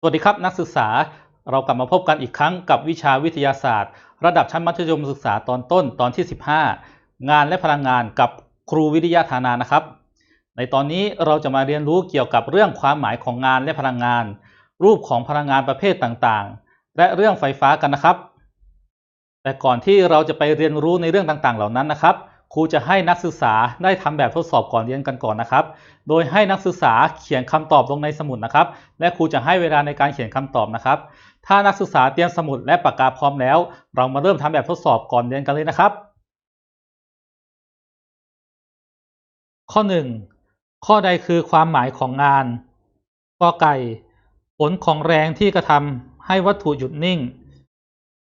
สวัสดีครับนักศึกษาเรากลับมาพบกันอีกครั้งกับวิชาวิทยาศาสตร์ ระดับชั้นมัธยมศึกษาตอนต้นตอนที่ 15 งานและพลังงานกับครูวิทยาฐานานะครับ ในตอนนี้เราจะมาเรียนรู้เกี่ยวกับเรื่องความหมายของงานและพลังงาน รูปของพลังงานประเภทต่างๆ และเรื่องไฟฟ้ากันนะครับ แต่ก่อนที่เราจะไปเรียนรู้ในเรื่องต่างๆ เหล่านั้นนะครับ ครูจะให้นักศึกษาได้ทำแบบทดสอบก่อนเรียนกันก่อนนะครับ โดยให้นักศึกษาเขียนคำตอบลงในสมุดนะครับ และครูจะให้เวลาในการเขียนคำตอบนะครับ ถ้านักศึกษาเตรียมสมุดและปากกาพร้อมแล้ว เรามาเริ่มทำแบบทดสอบก่อนเรียนกันเลยนะครับ ข้อ 1 ข้อใดคือความหมายของงานกอไก่ ผลของแรงที่กระทำให้วัตถุหยุดนิ่ง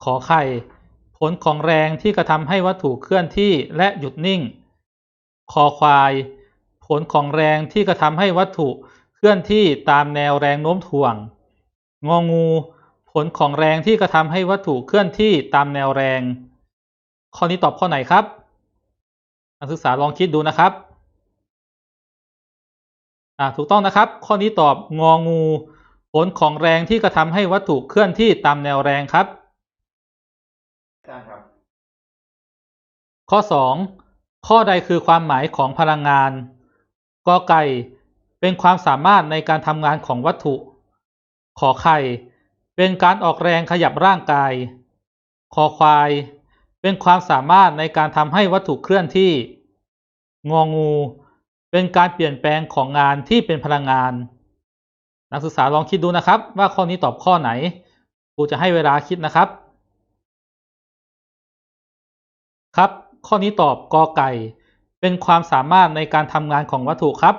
ขอไข่ ผลของแรงที่กระทำให้วัตถุเคลื่อนที่และหยุดนิ่ง คอควาย ผลของแรงที่กระทำให้วัตถุเคลื่อนที่ตามแนวแรงโน้มถ่วง งองู ผลของแรงที่กระทำให้วัตถุเคลื่อนที่ตามแนวแรง ข้อนี้ตอบข้อไหนครับนักศึกษาลองคิดดูนะครับอ่าถูกต้องนะครับ ข้อนี้ตอบงองู ผลของแรงที่กระทำให้วัตถุเคลื่อนที่ตามแนวแรงครับ ครับ ข้อ 2 ข้อใดคือความหมายของพลังงานกอไก่เป็นความสามารถในการทำงานของวัตถุ ขอไข่เป็นการออกแรงขยับร่างกาย คอควาย เป็นความสามารถในการทำให้วัตถุเคลื่อนที่ งองู เป็นการเปลี่ยนแปลงของงานที่เป็นพลังงาน นักศึกษาลองคิดดูนะครับ ว่าข้อนี้ตอบข้อไหนครูจะให้เวลาคิดนะครับ ครับ ข้อนี้ตอบกอไก่ เป็นความสามารถในการทำงานของวัตถุครับ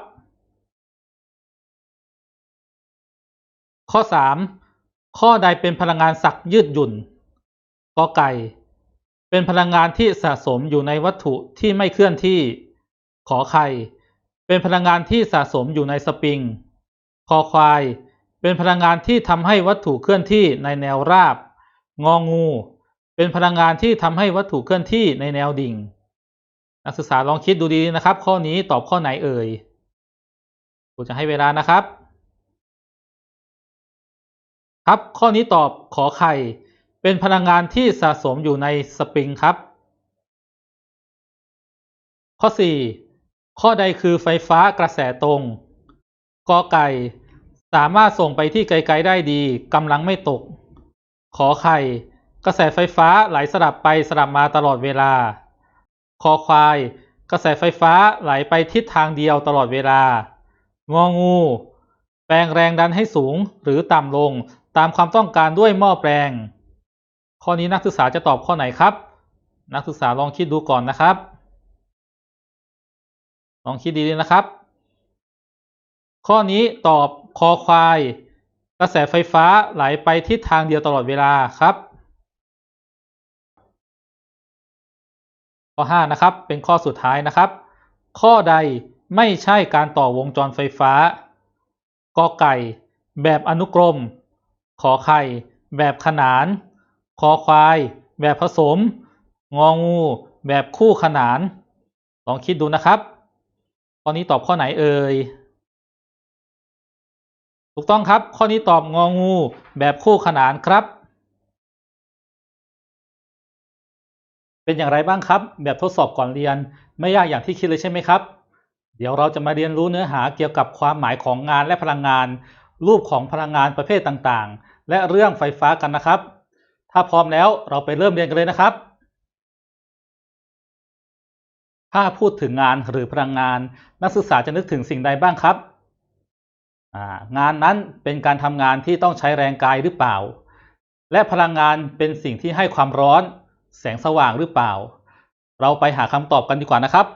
ข้อ 3 ข้อใดเป็นพลังงานสักยืดหยุ่นกอไก่ เป็นพลังงานที่สะสมอยู่ในวัตถุที่ไม่เคลื่อนที่ ขอไข่ เป็นพลังงานที่สะสมอยู่ในสปริง คอควาย เป็นพลังงานที่ทำให้วัตถุเคลื่อนที่ในแนวราบ งองู เป็นพลังงานที่ทำให้วัตถุเคลื่อนที่ในแนวดิ่ง นักศึกษาลองคิดดูดีนะครับ ข้อนี้ตอบข้อไหนเอ่ยครูจะให้เวลานะครับ ครับข้อนี้ตอบขอไข่เป็นพลังงานที่สะสมอยู่ในสปริงครับ ข้อ 4 ข้อใดคือไฟฟ้ากระแสตรงกอไก่สามารถส่งไปที่ไกลๆได้ดีกำลังไม่ตก ขอไข่ กระแสไฟฟ้าไหลสลับไปสลับมาตลอดเวลา คอควาย กระแสไฟฟ้าไหลไปทิศทางเดียวตลอดเวลา งองู แปลงแรงดันให้สูงหรือต่ำลงตามความต้องการด้วยหม้อแปลง ข้อนี้นักศึกษาจะตอบข้อไหนครับ นักศึกษาลองคิดดูก่อนนะครับ ลองคิดดีๆนะครับ ข้อนี้ตอบคอควาย กระแสไฟฟ้าไหลไปทิศทางเดียวตลอดเวลาครับ ข้อ 5 นะครับ เป็นข้อสุดท้ายนะครับ ข้อใดไม่ใช่การต่อวงจรไฟฟ้ากอไก่ แบบอนุกรม ขอไข่ แบบขนาน คอควาย แบบผสม งองู แบบคู่ขนาน ลองคิดดูนะครับ ข้อนี้ตอบข้อไหนเอ่ย ถูกต้องครับ ข้อนี้ตอบงองู แบบคู่ขนานครับ เป็นอย่างไรบ้างครับ แบบทดสอบก่อนเรียนไม่ยากอย่างที่คิดเลยใช่ไหมครับ เดี๋ยวเราจะมาเรียนรู้เนื้อหาเกี่ยวกับความหมายของงานและพลังงาน รูปของพลังงานประเภทต่างๆ และเรื่องไฟฟ้ากันนะครับ ถ้าพร้อมแล้วเราไปเริ่มเรียนกันเลยนะครับ ถ้าพูดถึงงานหรือพลังงาน นักศึกษาจะนึกถึงสิ่งใดบ้างครับงานนั้นเป็นการทำงานที่ต้องใช้แรงกายหรือเปล่า และพลังงานเป็นสิ่งที่ให้ความร้อน แสงสว่างหรือเปล่า เราไปหาคำตอบกันดีกว่านะครับ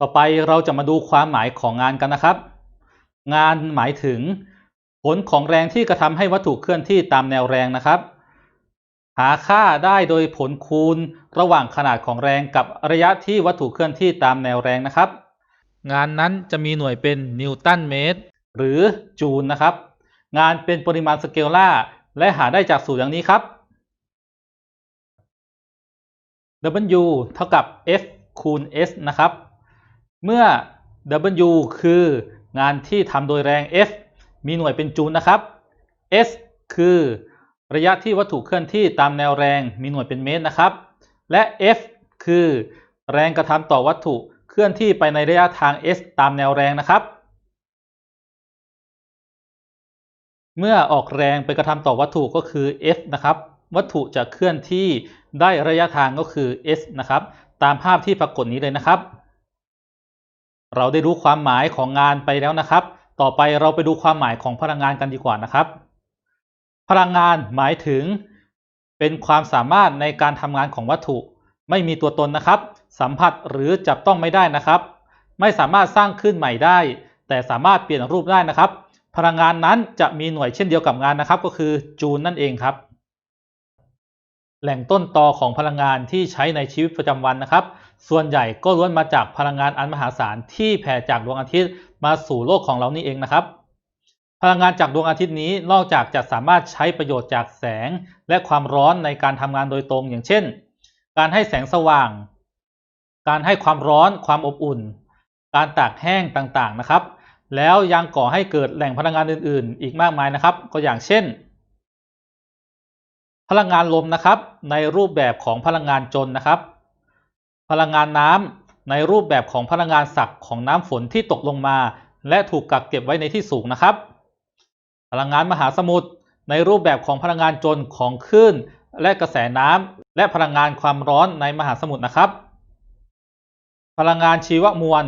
ต่อไปเราจะมาดูความหมายของงานกันนะครับ งานหมายถึง ผลของแรงที่กระทำให้วัตถุเคลื่อนที่ตามแนวแรงนะครับ หาค่าได้โดยผลคูณระหว่างขนาดของแรงกับระยะที่วัตถุเคลื่อนที่ตามแนวแรงนะครับ งานนั้นจะมีหน่วยเป็นนิวตันเมตรหรือจูลนะครับ งานเป็นปริมาณสเกลล่าและหาได้จากสูตรอย่างนี้ครับ W เท่ากับ F คูณ S นะครับ เมื่อ W คืองานที่ทำโดยแรง F มีหน่วยเป็นจูลนะครับ S คือระยะที่วัตถุเคลื่อนที่ตามแนวแรงมีหน่วยเป็นเมตรนะครับ และ F คือแรงกระทำต่อวัตถุเคลื่อนที่ไปในระยะทาง s ตามแนวแรงนะครับ เมื่อออกแรงไปกระทำต่อวัตถุก็คือ F นะครับ วัตถุจะเคลื่อนที่ ได้ระยะทางก็คือ s นะครับ ตามภาพที่ปรากฏนี้เลยนะครับ เราได้รู้ความหมายของงานไปแล้วนะครับ ต่อไปเราไปดูความหมายของพลังงานกันดีกว่านะครับ พลังงานหมายถึง เป็นความสามารถในการทำงานของวัตถุ ไม่มีตัวตนนะครับ สัมผัสหรือจับต้องไม่ได้นะครับ ไม่สามารถสร้างขึ้นใหม่ได้ แต่สามารถเปลี่ยนรูปได้นะครับ พลังงานนั้นจะมีหน่วยเช่นเดียวกับงานนะครับ ก็คือจูลนั่นเองครับ แหล่งต้นตอของพลังงานที่ใช้ในชีวิตประจำวันนะครับ ส่วนใหญ่ก็ล้วนมาจากพลังงานอันมหาศาลที่แผ่จากดวงอาทิตย์มาสู่โลกของเรานี่เองนะครับ พลังงานจากดวงอาทิตย์นี้นอกจากจะสามารถใช้ประโยชน์จากแสงและความร้อนในการทำงานโดยตรงอย่างเช่น การให้แสงสว่าง การให้ความร้อน ความอบอุ่น การตากแห้งต่างๆนะครับ แล้วยังก่อให้เกิดแหล่งพลังงานอื่น ๆ อีกมากมายนะครับ ก็อย่างเช่น พลังงานลมนะครับ ในรูปแบบของพลังงานจนนะครับ พลังงานน้ำในรูปแบบของพลังงานศักดิ์ของน้ำฝนที่ตกลงมา และถูกกักเก็บไว้ในที่สูงนะครับ พลังงานมหาสมุทรในรูปแบบของพลังงานจนของคลื่นและกระแสน้ำและพลังงานความร้อนในมหาสมุทรนะครับ พลังงานชีวมวล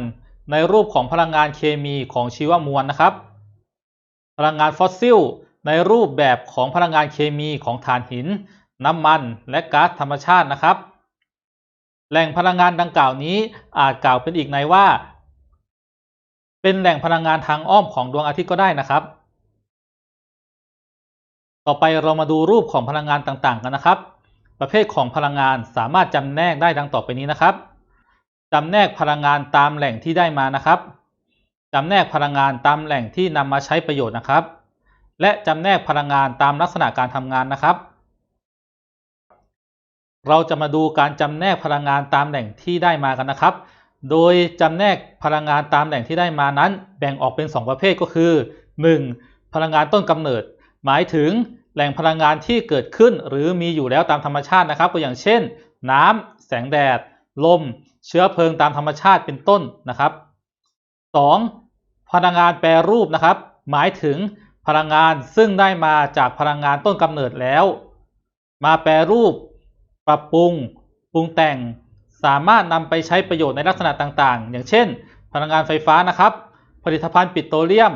ในรูปของพลังงานเคมีของชีวมวลนะครับ พลังงานฟอสซิล ในรูปแบบของพลังงานเคมีของถ่านหิน น้ำมันและก๊าซธรรมชาตินะครับ แหล่งพลังงานดังกล่าวนี้อาจกล่าวเป็นอีกในว่า เป็นแหล่งพลังงานทางอ้อมของดวงอาทิตย์ก็ได้นะครับ ต่อไปเรามาดูรูปของพลังงานต่างๆกันนะครับ ประเภทของพลังงานสามารถจำแนกได้ดังต่อไปนี้นะครับจำแนกพลังงานตามแหล่งที่ได้มานะครับจำแนกพลังงานตามแหล่งที่นำมาใช้ประโยชน์นะครับ และจำแนกพลังงานตามลักษณะการทำงานนะครับ เราจะมาดูการจำแนกพลังงานตามแหล่งที่ได้มากันนะครับ โดยจำแนกพลังงานตามแหล่งที่ได้มานั้น แบ่งออกเป็น 2 ประเภทก็คือ 1. พลังงานต้นกำเนิด หมายถึงแหล่งพลังงานที่เกิดขึ้น หรือมีอยู่แล้วตามธรรมชาตินะครับตัวอย่างเช่น น้ำแสงแดด ลม เชื้อเพลิงตามธรรมชาติเป็นต้นนะครับ 2. พลังงานแปรรูปนะครับ หมายถึง พลังงานซึ่งได้มาจากพลังงานต้นกำเนิดแล้ว มาแปรรูป ปรับปรุง ปรุงแต่ง สามารถนำไปใช้ประโยชน์ในลักษณะต่างๆ อย่างเช่น พลังงานไฟฟ้านะครับ ผลิตภัณฑ์ปิโตรเลียม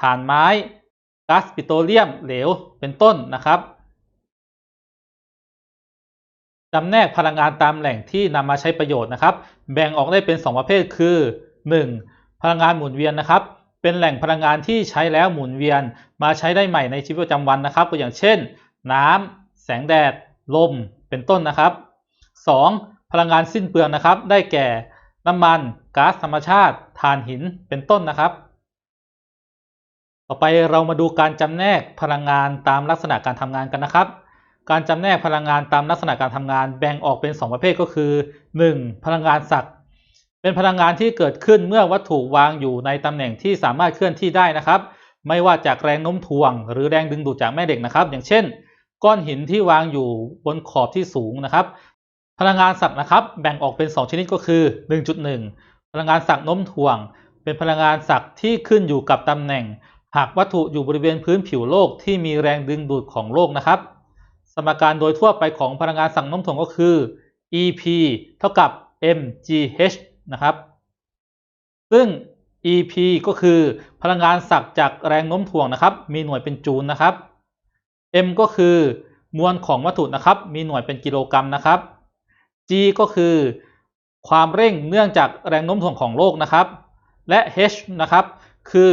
ถ่านไม้ก๊าซปิโตรเลียมเหลวเป็นต้นนะครับจำแนกพลังงานตามแหล่งที่นำมาใช้ประโยชน์นะครับ แบ่งออกได้เป็น 2 ประเภทคือ 1. พลังงานหมุนเวียนนะครับ เป็นแหล่งพลังงานที่ใช้แล้วหมุนเวียนมาใช้ได้ใหม่ในชีวิตประจำวันนะครับก็อย่างเช่น น้ำแสงแดด ลม เป็นต้นนะครับ 2. พลังงานสิ้นเปลืองนะครับ ได้แก่น้ำมันก๊าซธรรมชาติถ่านหินเป็นต้นนะครับ ต่อไปเรามาดูการจำแนกพลังงานตามลักษณะการทำงานกันนะครับ การจำแนกพลังงานตามลักษณะการทำงานแบ่งออกเป็น 2 ประเภทก็คือ 1. พลังงานศักดิ์ เป็นพลังงานที่เกิดขึ้นเมื่อวัตถุวางอยู่ในตำแหน่งที่สามารถเคลื่อนที่ได้นะครับ ไม่ว่าจากแรงโน้มถ่วง หรือแรงดึงดูดจากแม่เหล็กนะครับ อย่างเช่น ก้อนหินที่วางอยู่บนขอบที่สูงนะครับ พลังงานศักดิ์นะครับ แบ่งออกเป็น 2 ชนิดก็คือ 1.1 พลังงานศักดิ์โน้มถ่วง เป็นพลังงานศักดิ์ที่ขึ้นอยู่กับตำแหน่ง หากวัตถุอยู่บริเวณพื้นผิวโลกที่มีแรงดึงดูดของโลกนะครับ สมการโดยทั่วไปของพลังงานสั่งโน้มถ่วงก็คือ EP เท่ากับ mgh นะครับ ซึ่ง EP ก็คือพลังงานสักจากแรงโน้มถ่วงนะครับ มีหน่วยเป็นจูลนะครับ M ก็คือมวลของวัตถุนะครับ มีหน่วยเป็นกิโลกรัมนะครับ G ก็คือความเร่งเนื่องจากแรงโน้มถ่วงของโลกนะครับ และ H นะครับคือ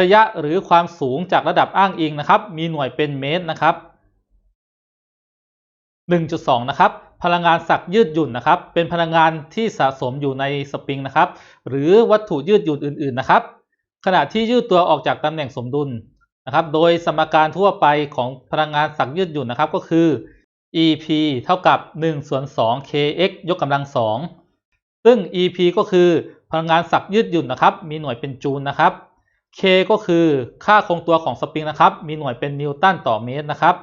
ระยะหรือความสูงจากระดับอ้างอิงนะครับ มีหน่วยเป็นเมตรนะครับ 1.2 นะครับ พลังงานสักยืดหยุ่นนะครับ เป็นพลังงานที่สะสมอยู่ในสปริงนะครับ หรือวัตถุยืดหยุ่นอื่น ๆนะครับ ขณะที่ยืดตัวออกจากตำแหน่งสมดุลนะครับ โดยสมการทั่วไปของพลังงานสักยืดหยุ่นนะครับ ก็คือ EP เท่ากับ1ส่วน2 kx ยกกำลัง 2 ซึ่ง EP ก็คือพลังงานสักยืดหยุ่นนะครับ มีหน่วยเป็นจูลนะครับ K ก็คือค่าคงตัวของสปริงนะครับ มีหน่วยเป็นนิวตันต่อเมตรนะครับ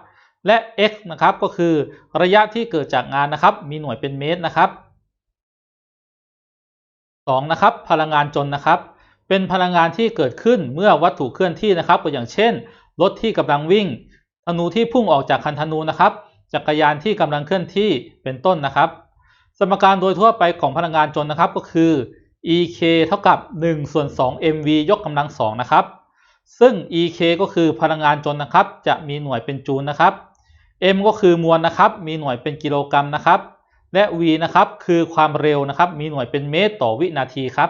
และ x นะครับก็คือระยะที่เกิดจากงานนะครับ มีหน่วยเป็นเมตรนะครับ 2. นะครับพลังงานจนนะครับ เป็นพลังงานที่เกิดขึ้นเมื่อวัตถุเคลื่อนที่นะครับก็อย่างเช่น รถที่กำลังวิ่งธนูที่พุ่งออกจากคันธนูนะครับ จักรยานที่กำลังเคลื่อนที่เป็นต้นนะครับ สมการโดยทั่วไปของพลังงานจนนะครับก็คือ EK เท่ากับ1ส่วน2 mv ยกกำลัง2นะครับ ซึ่ง EK ก็คือพลังงานจนนะครับ จะมีหน่วยเป็นจูลนะครับ M ก็คือมวลนะครับ มีหน่วยเป็นกิโลกรัมนะครับ และ V นะครับคือความเร็วนะครับ มีหน่วยเป็นเมตรต่อวินาทีครับ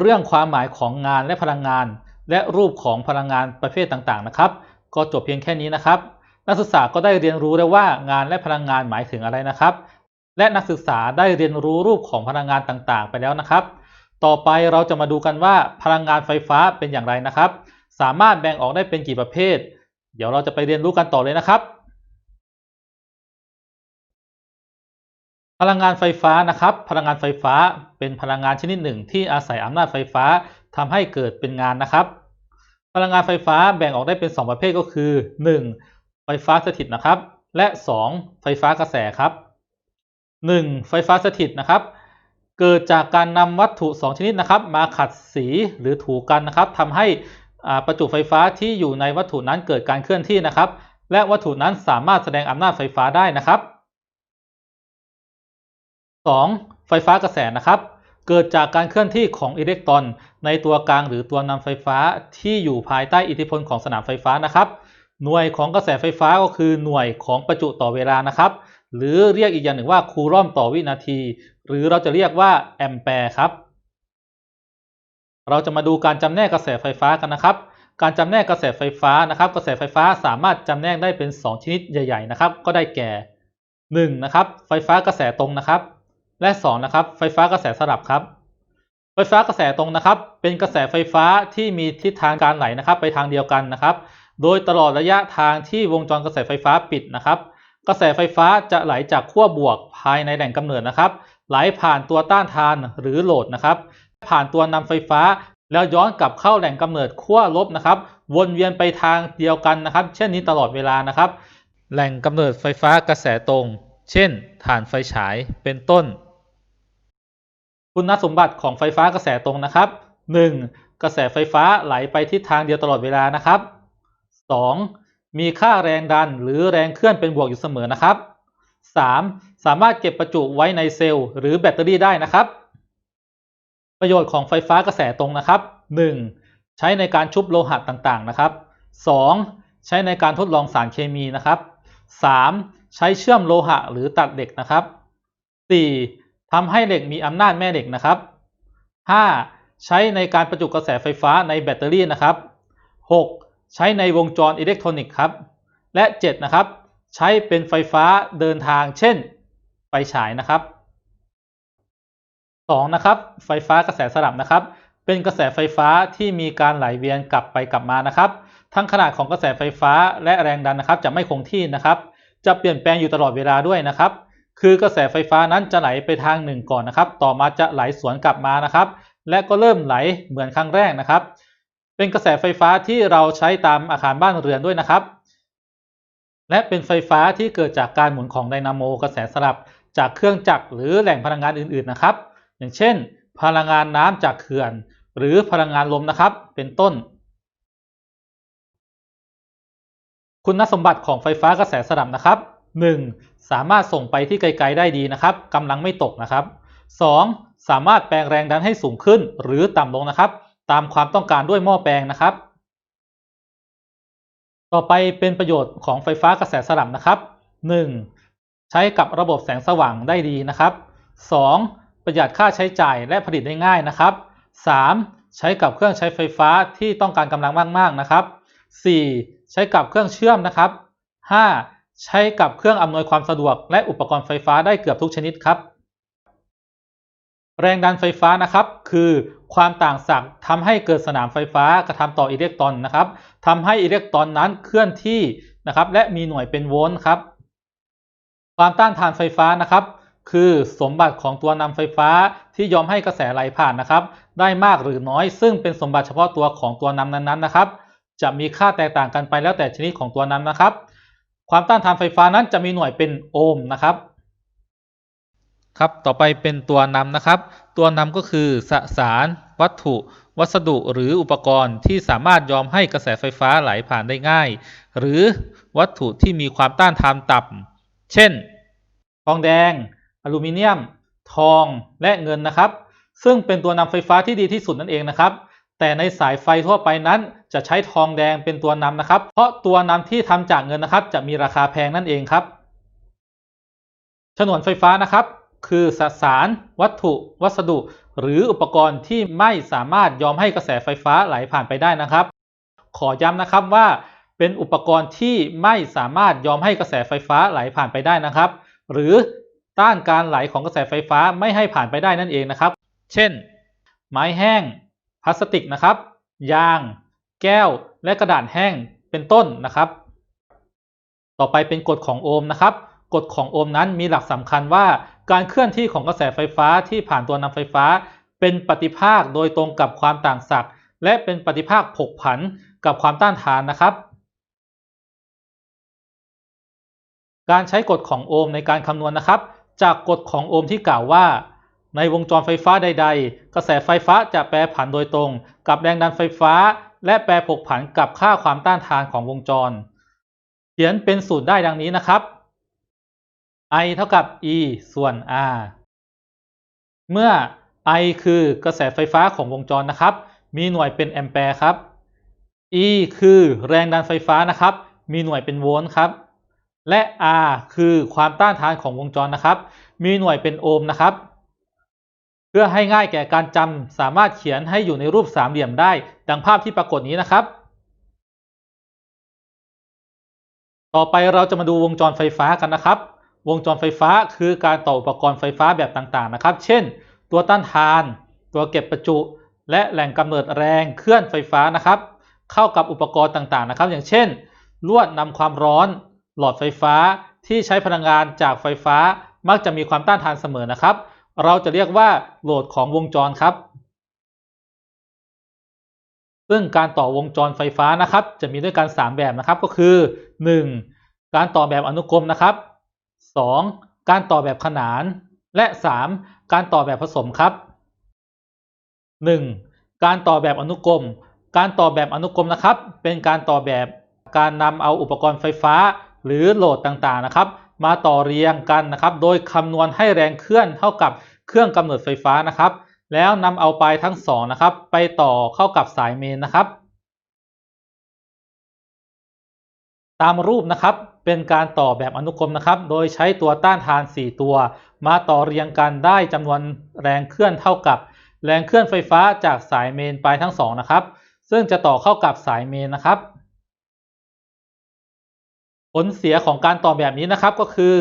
เรื่องความหมายของงานและพลังงาน และรูปของพลังงานประเภทต่างๆนะครับ ก็จบเพียงแค่นี้นะครับ นักศึกษาก็ได้เรียนรู้แล้วว่างานและพลังงานหมายถึงอะไรนะครับ และนักศึกษาได้เรียนรู้รูปของพลังงานต่างๆ ไปแล้วนะครับ ต่อไปเราจะมาดูกันว่าพลังงานไฟฟ้าเป็นอย่างไรนะครับ สามารถแบ่งออกได้เป็นกี่ประเภท เดี๋ยวเราจะไปเรียนรู้กันต่อเลยนะครับ พลังงานไฟฟ้านะครับ พลังงานไฟฟ้าเป็นพลังงานชนิดหนึ่ง ที่อาศัยอำนาจไฟฟ้าทำให้เกิดเป็นงานนะครับ พลังงานไฟฟ้าแบ่งออกได้เป็น 2 ประเภทก็คือ 1. ไฟฟ้าสถิตนะครับ และ 2. ไฟฟ้ากระแสครับ 1. ไฟฟ้าสถิตนะครับ เกิดจากการนำวัตถุ 2 ชนิดนะครับ มาขัดสีหรือถูกันนะครับทำให้ประจุไฟฟ้าที่อยู่ในวัตถุนั้นเกิดการเคลื่อนที่นะครับ และวัตถุนั้นสามารถแสดงอำนาจไฟฟ้าได้นะครับ 2. ไฟฟ้ากระแสนะครับ เกิดจากการเคลื่อนที่ของอิเล็กตรอน ในตัวกลางหรือตัวนำไฟฟ้าที่อยู่ภายใต้อิทธิพลของสนามไฟฟ้านะครับ หน่วยของกระแสไฟฟ้าก็คือหน่วยของประจุต่อเวลานะครับ หรือเรียกอีกอย่างหนึ่งว่าคูลอมต่อวินาที หรือเราจะเรียกว่าแอมแปร์ครับ เราจะมาดูการจำแนกกระแสไฟฟ้ากันนะครับ การจำแนกกระแสไฟฟ้านะครับ กระแสไฟฟ้าสามารถจำแนกได้เป็น 2 ชนิดใหญ่ ๆ นะครับ ก็ได้แก่ 1. นะครับ ไฟฟ้ากระแสตรงนะครับ และ2นะครับ ไฟฟ้ากระแสสลับครับ ไฟฟ้ากระแสตรงนะครับ เป็นกระแสไฟฟ้าที่มีทิศทางการไหลนะครับ ไปทางเดียวกันนะครับ โดยตลอดระยะทางที่วงจรกระแสไฟฟ้าปิดนะครับ กระแสไฟฟ้าจะไหลจากขั้วบวกภายในแหล่งกำเนิดนะครับ ไหลผ่านตัวต้านทานหรือโหลดนะครับ ผ่านตัวนำไฟฟ้า แล้วย้อนกลับเข้าแหล่งกำเนิดขั้วลบนะครับ วนเวียนไปทางเดียวกันนะครับ เช่นนี้ตลอดเวลานะครับ แหล่งกำเนิดไฟฟ้ากระแสตรง เช่น ถ่านไฟฉายเป็นต้น คุณสมบัติของไฟฟ้ากระแสตรงนะครับ 1. กระแสไฟฟ้าไหลไปทิศทางเดียวตลอดเวลานะครับ 2. มีค่าแรงดันหรือแรงเคลื่อนเป็นบวกอยู่เสมอนะครับ 3. สามารถเก็บประจุไว้ในเซลล์หรือแบตเตอรี่ได้นะครับ ประโยชน์ของไฟฟ้ากระแสตรงนะครับ 1. ใช้ในการชุบโลหะต่างๆนะครับ 2. ใช้ในการทดลองสารเคมีนะครับ 3. ใช้เชื่อมโลหะหรือตัดเหล็กนะครับ 4. ทำให้เหล็กมีอำนาจแม่เหล็กนะครับ 5. ใช้ในการประจุกระแสไฟฟ้าในแบตเตอรี่นะครับ 6. ใช้ในวงจรอิเล็กทรอนิกส์ครับ และ 7 นะครับ ใช้เป็นไฟฟ้าเดินทาง เช่น ไฟฉายนะครับ 2. นะครับ ไฟฟ้ากระแสสลับนะครับ เป็นกระแสไฟฟ้าที่มีการไหลเวียนกลับไปกลับมานะครับ ทั้งขนาดของกระแสไฟฟ้าและแรงดันนะครับ จะไม่คงที่นะครับ จะเปลี่ยนแปลงอยู่ตลอดเวลาด้วยนะครับ คือกระแสไฟฟ้านั้นจะไหลไปทางหนึ่งก่อนนะครับ ต่อมาจะไหลสวนกลับมานะครับ และก็เริ่มไหลเหมือนครั้งแรกนะครับ เป็นกระแสไฟฟ้าที่เราใช้ตามอาคารบ้านเรือนด้วยนะครับ และเป็นไฟฟ้าที่เกิดจากการหมุนของไดนาโมกระแสสลับจากเครื่องจักรหรือแหล่งพลังงานอื่น ๆนะครับ อย่างเช่น พลังงานน้ำจากเขื่อน หรือพลังงานลมนะครับ เป็นต้น คุณสมบัติของไฟฟ้ากระแสสลับนะครับ 1. สามารถส่งไปที่ไกล ๆ ได้ดีนะครับกำลังไม่ตกนะครับ 2. สามารถแปลงแรงดันให้สูงขึ้นหรือต่ำลงนะครับ ตามความต้องการด้วยหม้อแปลงนะครับ ต่อไปเป็นประโยชน์ของไฟฟ้ากระแสสลับนะครับ 1. ใช้กับระบบแสงสว่างได้ดีนะครับ 2. ประหยัดค่าใช้จ่ายและผลิตได้ง่ายนะครับ 3. ใช้กับเครื่องใช้ไฟฟ้าที่ต้องการกำลังมากๆนะครับ 4. ใช้กับเครื่องเชื่อมนะครับ 5. ใช้กับเครื่องอำนวยความสะดวกและอุปกรณ์ไฟฟ้าได้เกือบทุกชนิดครับ แรงดันไฟฟ้านะครับ คือ ความต่างศักย์ทำให้เกิดสนามไฟฟ้ากระทำต่ออิเล็กตรอนนะครับทำให้อิเล็กตรอนนั้นเคลื่อนที่นะครับ และมีหน่วยเป็นโวลต์ครับ ความต้านทานไฟฟ้านะครับคือสมบัติของตัวนำไฟฟ้าที่ยอมให้กระแสไหลผ่านนะครับ ได้มากหรือน้อย ซึ่งเป็นสมบัติเฉพาะตัวของตัวนำนั้นๆนะครับ จะมีค่าแตกต่างกันไปแล้วแต่ชนิดของตัวนำนะครับ ความต้านทานไฟฟ้านั้นจะมีหน่วยเป็นโอห์มนะครับ ครับ ต่อไปเป็นตัวนำนะครับ ตัวนำก็คือสสาร วัตถุ วัสดุหรืออุปกรณ์ที่สามารถยอมให้กระแสไฟฟ้าไหลผ่านได้ง่าย หรือวัตถุที่มีความต้านทานต่ำเช่น ทองแดง อลูมิเนียม ทองและเงินนะครับ ซึ่งเป็นตัวนำไฟฟ้าที่ดีที่สุดนั่นเองนะครับ แต่ในสายไฟทั่วไปนั้นจะใช้ทองแดงเป็นตัวนำนะครับ เพราะตัวนำที่ทำจากเงินนะครับ จะมีราคาแพงนั่นเองครับ ฉนวนไฟฟ้านะครับ คือสสาร วัตถุ วัสดุ หรืออุปกรณ์ที่ไม่สามารถยอมให้กระแสไฟฟ้าไหลผ่านไปได้นะครับ ขอย้ำนะครับว่าเป็นอุปกรณ์ที่ไม่สามารถยอมให้กระแสไฟฟ้าไหลผ่านไปได้นะครับ หรือต้านการไหลของกระแสไฟฟ้าไม่ให้ผ่านไปได้นั่นเองนะครับ เช่น ไม้แห้ง พลาสติกนะครับ ยาง แก้ว และกระดาษแห้งเป็นต้นนะครับ ต่อไปเป็นกฎของโอห์มนะครับ กฎของโอห์มนั้นมีหลักสำคัญว่า การเคลื่อนที่ของกระแสไฟฟ้าที่ผ่านตัวนำไฟฟ้า เป็นปฏิภาคโดยตรงกับความต่างศักย์และเป็นปฏิภาคผกผันกับความต้านทานนะครับ การใช้กฎของโอห์มในการคำนวณนะครับ จากกฎของโอห์มที่กล่าวว่า ในวงจรไฟฟ้าใด ๆ กระแสไฟฟ้าจะแปรผันโดยตรง กับแรงดันไฟฟ้า และแปรผกผันกับค่าความต้านทานของวงจร เขียนเป็นสูตรได้ดังนี้นะครับ I เท่ากับ E ส่วน R เมื่อ I คือกระแสไฟฟ้าของวงจรนะครับ มีหน่วยเป็นแอมแปร์ครับ E คือแรงดันไฟฟ้านะครับ มีหน่วยเป็นโวลต์ครับ และ R คือความต้านทานของวงจรนะครับ มีหน่วยเป็นโอห์มนะครับ เพื่อให้ง่ายแก่การจำสามารถเขียนให้อยู่ในรูปสามเหลี่ยมได้ ดังภาพที่ปรากฏนี้นะครับ ต่อไปเราจะมาดูวงจรไฟฟ้ากันนะครับ วงจรไฟฟ้าคือการต่ออุปกรณ์ไฟฟ้าแบบต่างๆนะครับ เช่น ตัวต้านทาน ตัวเก็บประจุ และแหล่งกำเนิดแรงเคลื่อนไฟฟ้านะครับ เข้ากับอุปกรณ์ต่างๆนะครับ อย่างเช่น ลวดนำความร้อน หลอดไฟฟ้าที่ใช้พลังงานจากไฟฟ้ามักจะมีความต้านทานเสมอนะครับ เราจะเรียกว่าโหลดของวงจรครับ ซึ่งการต่อวงจรไฟฟ้านะครับ จะมีด้วยกัน 3 แบบนะครับก็คือ 1. การต่อแบบอนุกรมนะครับ 2. การต่อแบบขนาน และ 3. การต่อแบบผสมครับ 1. การต่อแบบอนุกรม การต่อแบบอนุกรมนะครับ เป็นการต่อแบบการนำเอาอุปกรณ์ไฟฟ้า หรือโหลดต่างๆนะครับ มาต่อเรียงกันนะครับ โดยคำนวณให้แรงเคลื่อนเท่ากับเครื่องกำเนิดไฟฟ้านะครับ แล้วนำเอาปลายทั้งสองนะครับ ไปต่อเข้ากับสายเมนนะครับ ตามรูปนะครับ เป็นการต่อแบบอนุกรมนะครับ โดยใช้ตัวต้านทาน 4 ตัว มาต่อเรียงกันได้จำนวนแรงเคลื่อนเท่ากับ แรงเคลื่อนไฟฟ้าจากสายเมนปลายทั้งสองนะครับ ซึ่งจะต่อเข้ากับสายเมนนะครับ ผลเสียของการต่อแบบนี้นะครับก็คือ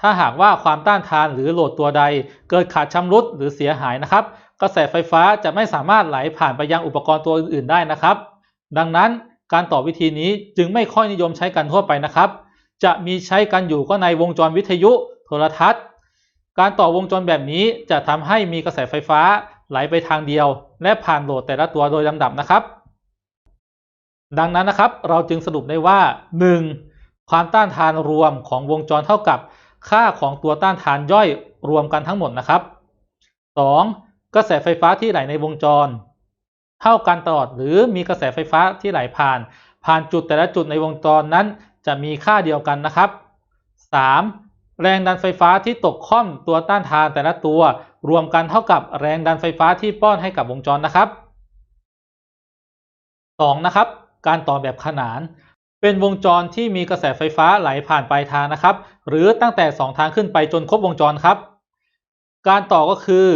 ถ้าหากว่าความต้านทานหรือโหลดตัวใด เกิดขาดชำรุดหรือเสียหายนะครับ กระแสไฟฟ้าจะไม่สามารถไหลผ่านไปยังอุปกรณ์ตัวอื่นๆได้นะครับ ดังนั้นการต่อวิธีนี้จึงไม่ค่อยนิยมใช้กันทั่วไปนะครับ จะมีใช้กันอยู่ก็ในวงจรวิทยุโทรทัศน์ การต่อวงจรแบบนี้จะทำให้มีกระแสไฟฟ้าไหลไปทางเดียว และผ่านโหลดแต่ละตัวโดยลำดับนะครับ ดังนั้นนะครับเราจึงสรุปได้ว่า 1. ความต้านทานรวมของวงจรเท่ากับ ค่าของตัวต้านทานย่อยรวมกันทั้งหมดนะครับ 2. กระแสไฟฟ้าที่ไหลในวงจร เท่ากันตลอดหรือมีกระแสไฟฟ้าที่ไหลผ่าน ผ่านจุดแต่ละจุดในวงจรนั้น จะมีค่าเดียวกันนะครับ 3. แรงดันไฟฟ้าที่ตกค่อมตัวต้านทานแต่ละตัว รวมกันเท่ากับแรงดันไฟฟ้าที่ป้อนให้กับวงจรนะครับ 2. นะครับ การต่อแบบขนาน เป็นวงจรที่มีกระแสไฟฟ้าไหลผ่านปลายทางนะครับ หรือตั้งแต่ 2 ทางขึ้นไปจนครบวงจรครับ การต่อก็คือ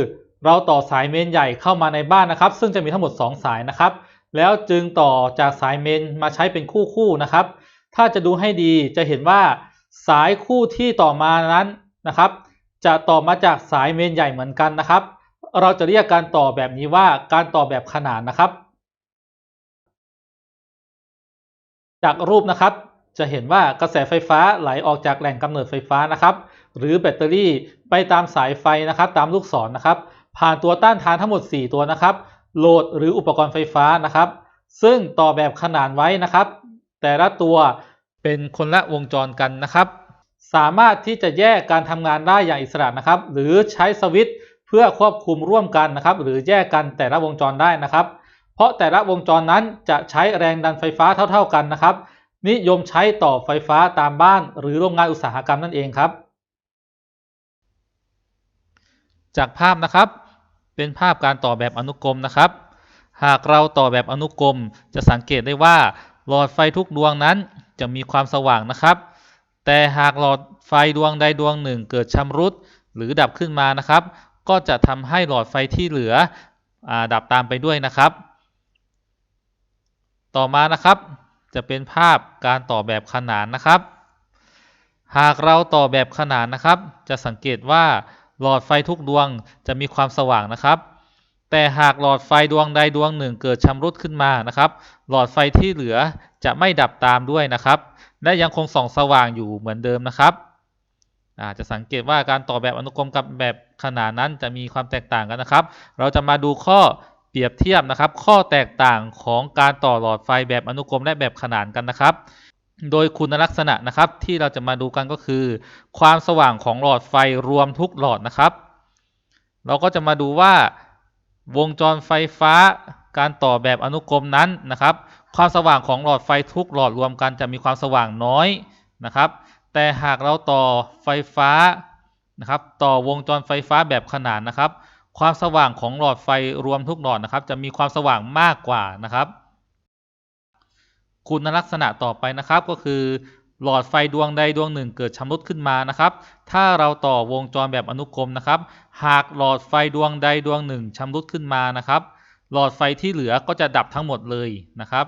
เราต่อสายเมนใหญ่เข้ามาในบ้านนะครับ ซึ่งจะมีทั้งหมด 2 สายนะครับ แล้วจึงต่อจากสายเมนมาใช้เป็นคู่คู่นะครับ ถ้าจะดูให้ดีจะเห็นว่าสายคู่ที่ต่อมานั้นนะครับ จะต่อมาจากสายเมนใหญ่เหมือนกันนะครับ เราจะเรียกการต่อแบบนี้ว่าการต่อแบบขนานนะครับ จากรูปนะครับจะเห็นว่ากระแสไฟฟ้าไหลออกจากแหล่งกำเนิดไฟฟ้านะครับ หรือแบตเตอรี่ไปตามสายไฟนะครับ ตามลูกศรนนะครับ ผ่านตัวต้านทานทั้งหมด 4 ตัวนะครับ โหลดหรืออุปกรณ์ไฟฟ้านะครับ ซึ่งต่อแบบขนานไว้นะครับ แต่ละตัวเป็นคนละวงจรกันนะครับ สามารถที่จะแยกการทำงานได้อย่างอิสระนะครับ หรือใช้สวิตช์เพื่อควบคุมร่วมกันนะครับ หรือแยกกันแต่ละวงจรได้นะครับ เพราะแต่ละวงจรนั้นจะใช้แรงดันไฟฟ้าเท่า ๆกันนะครับ นิยมใช้ต่อไฟฟ้าตามบ้าน หรือโรงงานอุตสาหกรรมนั่นเองครับ จากภาพนะครับเป็นภาพการต่อแบบอนุกรมนะครับ หากเราต่อแบบอนุกรมจะสังเกตได้ว่า หลอดไฟทุกดวงนั้นจะมีความสว่างนะครับ แต่หากหลอดไฟดวงใดดวงหนึ่งเกิดชำรุดหรือดับขึ้นมานะครับ ก็จะทำให้หลอดไฟที่เหลืออดับตามไปด้วยนะครับ ต่อมานะครับ จะเป็นภาพการต่อแบบขนานนะครับ หากเราต่อแบบขนานนะครับ จะสังเกตว่าหลอดไฟทุกดวงจะมีความสว่างนะครับ แต่หากหลอดไฟดวงใดดวงหนึ่งเกิดชำรุดขึ้นมานะครับ หลอดไฟที่เหลือจะไม่ดับตามด้วยนะครับ และยังคงส่องสว่างอยู่เหมือนเดิมนะครับอาจะสังเกตว่าการต่อแบบอนุกรมกับแบบขนานนั้นจะมีความแตกต่างกันนะครับ เราจะมาดูข้อเปรียบเทียบนะครับ ข้อแตกต่างของการต่อหลอดไฟแบบอนุกรมและแบบขนานกันนะครับ โดยคุณลักษณะนะครับที่เราจะมาดูกันก็คือ ความสว่างของหลอดไฟรวมทุกหลอดนะครับ เราก็จะมาดูว่า วงจรไฟฟ้าการต่อแบบอนุกรมนั้นนะครับ ความสว่างของหลอดไฟทุกหลอดรวมกันจะมีความสว่างน้อยนะครับ แต่หากเราต่อไฟฟ้านะครับ ต่อวงจรไฟฟ้าแบบขนานนะครับ ความสว่างของหลอดไฟรวมทุกหลอดนะครับ จะมีความสว่างมากกว่านะครับ คุณลักษณะต่อไปนะครับก็คือ หลอดไฟดวงใดดวงหนึ่งเกิดชำรุดขึ้นมานะครับ ถ้าเราต่อวงจรแบบอนุกรมนะครับ หากหลอดไฟดวงใดดวงหนึ่งชำรุดขึ้นมานะครับ หลอดไฟที่เหลือก็จะดับทั้งหมดเลยนะครับ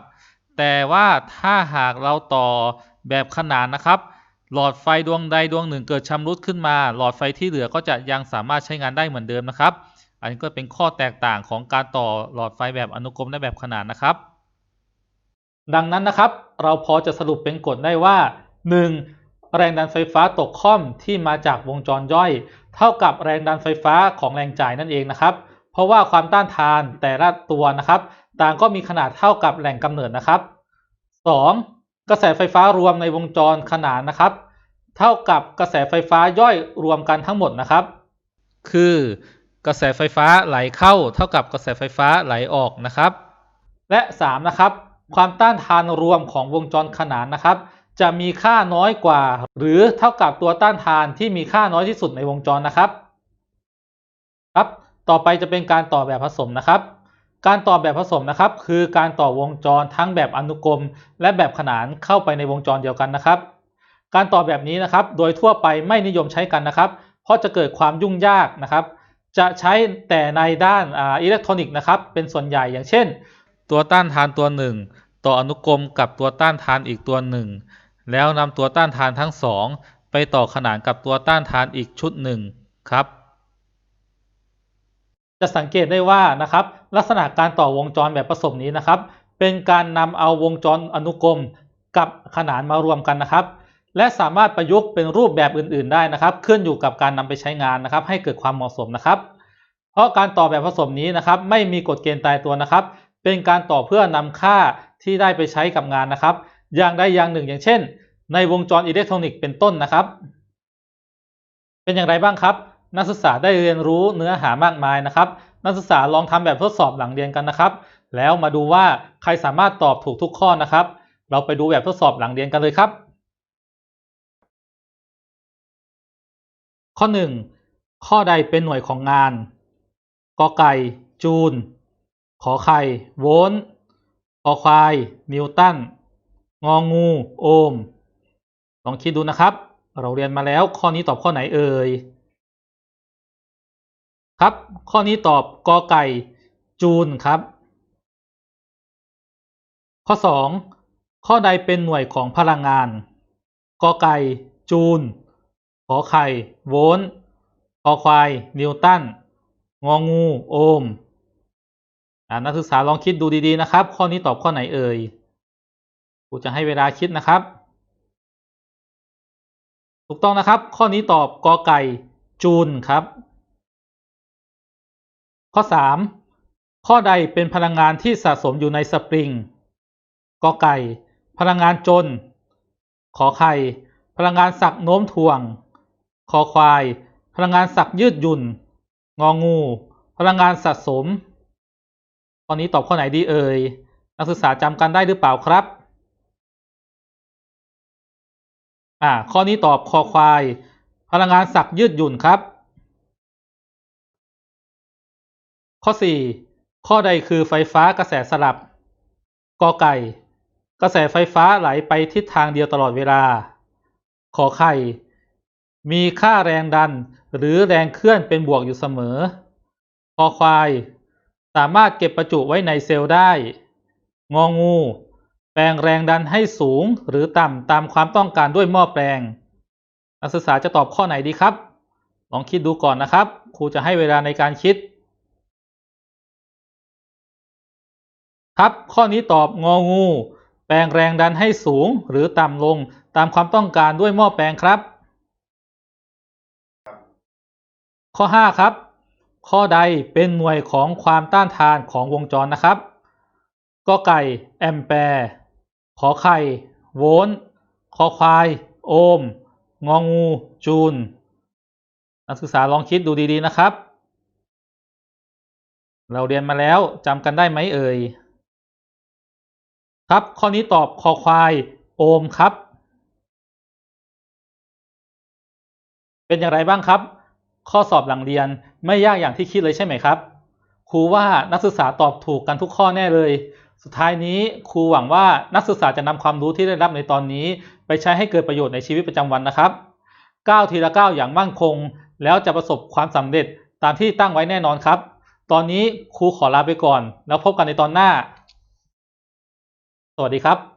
แต่ว่าถ้าหากเราต่อแบบขนานนะครับ หลอดไฟดวงใดดวงหนึ่งเกิดชำรุดขึ้นมา หลอดไฟที่เหลือก็จะยังสามารถใช้งานได้เหมือนเดิมนะครับ อันนี้ก็เป็นข้อแตกต่างของการต่อหลอดไฟแบบอนุกรมและแบบขนานนะครับ ดังนั้นนะครับ เราพอจะสรุปเป็นกฎได้ว่า 1. แรงดันไฟฟ้าตกค่อมที่มาจากวงจรย่อย เท่ากับแรงดันไฟฟ้าของแรงจ่ายนั่นเองนะครับ เพราะว่าความต้านทานแต่ละตัวนะครับ ต่างก็มีขนาดเท่ากับแหล่งกำเนิดนะครับ 2. กระแสไฟฟ้ารวมในวงจรขนานนะครับ เท่ากับกระแสไฟฟ้าย่อยรวมกันทั้งหมดนะครับ คือกระแสไฟฟ้าไหลเข้า เท่ากับกระแสไฟฟ้าไหลออกนะครับ และ 3 นะครับ ความต้านทานรวมของวงจรขนานนะครับ จะมีค่าน้อยกว่า หรือเท่ากับตัวต้านทานที่มีค่าน้อยที่สุดในวงจรนะครับครับ ต่อไปจะเป็นการต่อแบบผสมนะครับ การต่อแบบผสมนะครับ คือการต่อวงจรทั้งแบบอนุกรม และแบบขนานเข้าไปในวงจรเดียวกันนะครับ การต่อแบบนี้นะครับ โดยทั่วไปไม่นิยมใช้กันนะครับ เพราะจะเกิดความยุ่งยากนะครับ จะใช้แต่ในด้านอิเล็กทรอนิกส์นะครับ เป็นส่วนใหญ่อย่างเช่น ตัวต้านทานตัวหนึ่งต่ออนุกรมกับตัวต้านทานอีกตัวหนึ่งแล้วนำตัวต้านทานทั้งสองไปต่อขนานกับตัวต้านทานอีกชุดหนึ่งครับ จะสังเกตได้ว่านะครับ ลักษณะการต่อวงจรแบบผสมนี้นะครับ เป็นการนำเอาวงจรอนุกรมกับขนานมารวมกันนะครับ และสามารถประยุกต์เป็นรูปแบบอื่น ๆ ได้นะครับ ขึ้นอยู่กับการนำไปใช้งานนะครับ ให้เกิดความเหมาะสมนะครับ เพราะการต่อแบบผสมนี้นะครับ ไม่มีกฎเกณฑ์ตายตัวนะครับ เป็นการต่อเพื่อนำค่าที่ได้ไปใช้กับงานนะครับ อย่างใดอย่างหนึ่งอย่างเช่น ในวงจรอิเล็กทรอนิกส์เป็นต้นนะครับ เป็นอย่างไรบ้างครับ นักศึกษาได้เรียนรู้เนื้อหามากมายนะครับ นักศึกษาลองทำแบบทดสอบหลังเรียนกันนะครับ แล้วมาดูว่าใครสามารถตอบถูกทุกข้อนะครับ เราไปดูแบบทดสอบหลังเรียนกันเลยครับ ข้อ 1 ข้อใดเป็นหน่วยของงานกไก่ จูน ขอไข่ โวลต์คอควาย นิวตัน งองู โอห์ม ลองคิดดูนะครับ เราเรียนมาแล้วข้อนี้ตอบข้อไหนเอ่ย ครับ ข้อนี้ตอบกอไก่ จูลครับ ข้อ 2 ข้อใดเป็นหน่วยของพลังงาน กอไก่ จูล ขอไข่ โวลต์คอควาย นิวตัน งองู โอห์ม นักศึกษาลองคิดดูดีๆนะครับ ข้อนี้ตอบข้อไหนเอ่ยครูจะให้เวลาคิดนะครับ ถูกต้องนะครับ ข้อนี้ตอบกอไก่จูลครับ ข้อ 3 ข้อใดเป็นพลังงานที่สะสมอยู่ในสปริงกอไก่ พลังงานจน ขอไข่ พลังงานสักโน้มถ่วง คอควาย พลังงานสักยืดหยุ่น งองู พลังงานสะสม ข้อนี้ตอบข้อไหนดีเอ่ย นักศึกษาจำกันได้หรือเปล่าครับ อ่า ข้อนี้ตอบคอควาย พลังงานสักยืดหยุ่นครับ ข้อ 4 ข้อใดคือไฟฟ้ากระแสสลับ กอไก่ กระแสไฟฟ้าไหลไปทิศทางเดียวตลอดเวลา ขอไข่ มีค่าแรงดันหรือแรงเคลื่อนเป็นบวกอยู่เสมอคอควาย สามารถเก็บประจุไว้ในเซลล์ได้ งองู แปลงแรงดันให้สูงหรือต่ำตามความต้องการด้วยหม้อแปลง นักศึกษาจะตอบข้อไหนดีครับ ลองคิดดูก่อนนะครับ ครูจะให้เวลาในการคิด ครับ ข้อนี้ตอบงองู แปลงแรงดันให้สูงหรือต่ำลงตามความต้องการด้วยหม้อแปลงครับ ข้อ 5 ครับ ข้อใดเป็นหน่วยของความต้านทานของวงจรนะครับกอไก่แอมแปร์ขอไข่ โวลต์คอควาย โอห์มงองู จูลนักศึกษาลองคิดดูดีๆนะครับ เราเรียนมาแล้วจำกันได้ไหมเอ่ย ครับข้อนี้ตอบคอควาย โอห์มครับ เป็นอย่างไรบ้างครับ ข้อสอบหลังเรียนไม่ยากอย่างที่คิดเลยใช่ไหมครับ ครูว่านักศึกษาตอบถูกกันทุกข้อแน่เลย สุดท้ายนี้ครูหวังว่านักศึกษาจะนำความรู้ที่ได้รับในตอนนี้ ไปใช้ให้เกิดประโยชน์ในชีวิตประจำวันนะครับก้าวทีละก้าวอย่างมั่นคง แล้วจะประสบความสำเร็จตามที่ตั้งไว้แน่นอนครับ ตอนนี้ครูขอลาไปก่อน แล้วพบกันในตอนหน้า สวัสดีครับ